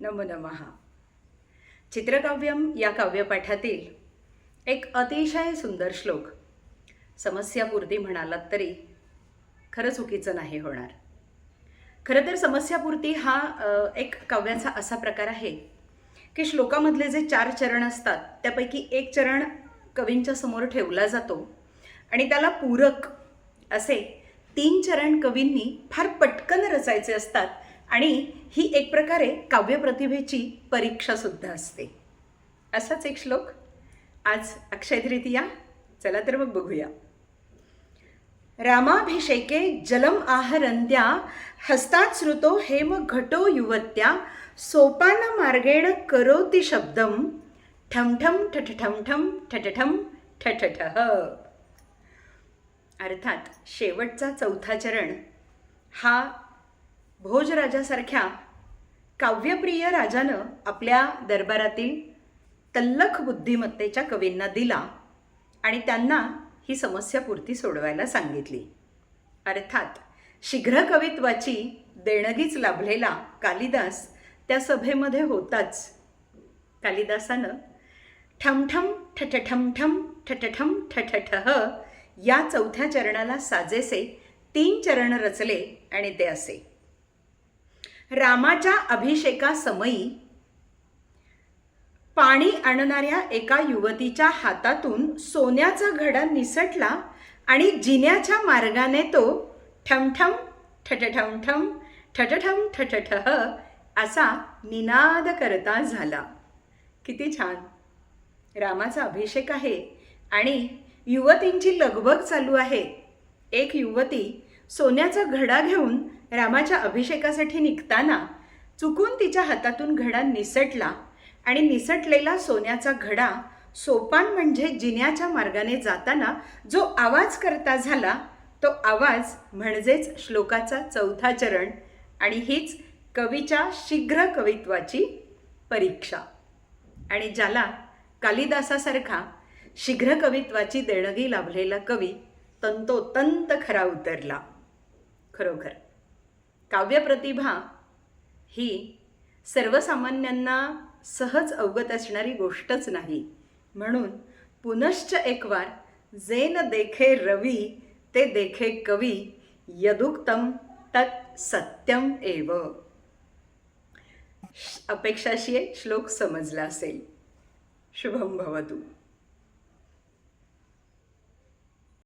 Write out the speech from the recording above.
नमो नमः. चित्रकाव्यम या काव्यपाठातील एक अतिशय सुंदर श्लोक. समस्यापूर्ती म्हणालात तरी खरं चुकीचं नाही होणार. खरं तर समस्यापूर्ती हा एक काव्याचा असा प्रकार आहे की श्लोकामधले जे चार चरण असतात त्यापैकी एक चरण कवींच्या समोर ठेवला जातो आणि त्याला पूरक असे तीन चरण कवींनी फार पटकन रचायचे असतात आणि ही एक प्रकारे काव्यप्रतिभेची परीक्षा सुद्धा असते. असाच एक श्लोक. आज अक्षय तृतीया चला तर मग बघूया. रामाभिषेके जलम आहरंत्या हस्तात श्रुतो हेम घटो युवत्या सोपान मार्गेण करोती शब्दम ठमठम ठठठमठम ठठठम ठठठ अर्थात शेवटचा चौथा चरण हा भोजराजासारख्या काव्यप्रिय राजानं आपल्या दरबारातील तल्लख बुद्धिमत्तेच्या कवींना दिला आणि त्यांना ही समस्यापूर्ती सोडवायला सांगितली. अर्थात शीघ्र कवित्वाची देणगीच लाभलेला कालिदास त्या सभेमध्ये होताच. कालिदासानं ठमठम ठठठमठम ठठठम ठठठह या चौथ्या चरणाला साजेसे तीन चरण रचले आणि ते असे. रामाच्या अभिषेकासमयी पाणी आणणाऱ्या एका युवतीच्या हातातून सोन्याचा घडा निसटला आणि जिन्याच्या मार्गाने तो ठमठम ठटठमठम ठटठम ठठठह असा निनाद करता झाला. किती छान. रामाचा अभिषेक आहे आणि युवतींची लगबग चालू आहे. एक युवती सोन्याचा घडा घेऊन रामाच्या अभिषेकासाठी निघताना चुकून तिच्या हातातून घडा निसटला आणि निसटलेला सोन्याचा घडा सोपान म्हणजे जिन्याच्या मार्गाने जाताना जो आवाज करता झाला तो आवाज म्हणजेच श्लोकाचा चौथा चरण आणि हीच कवीच्या शीघ्र कवित्वाची परीक्षा. आणि ज्याला कालिदासासारखा शीघ्र कवित्वाची देणगी लाभलेला कवी तंतोतंत खरा उतरला. खरोखर. काव्यप्रतिभा ही सर्वसामान्यांना सहज अवगत असणारी गोष्टच नाही. म्हणून पुनश्च एकवार जे न देखे रवी ते देखे कवी यदुक्तम तत् सत्यम एव. अपेक्षाशी श्लोक समजला असेल. शुभम भवतु.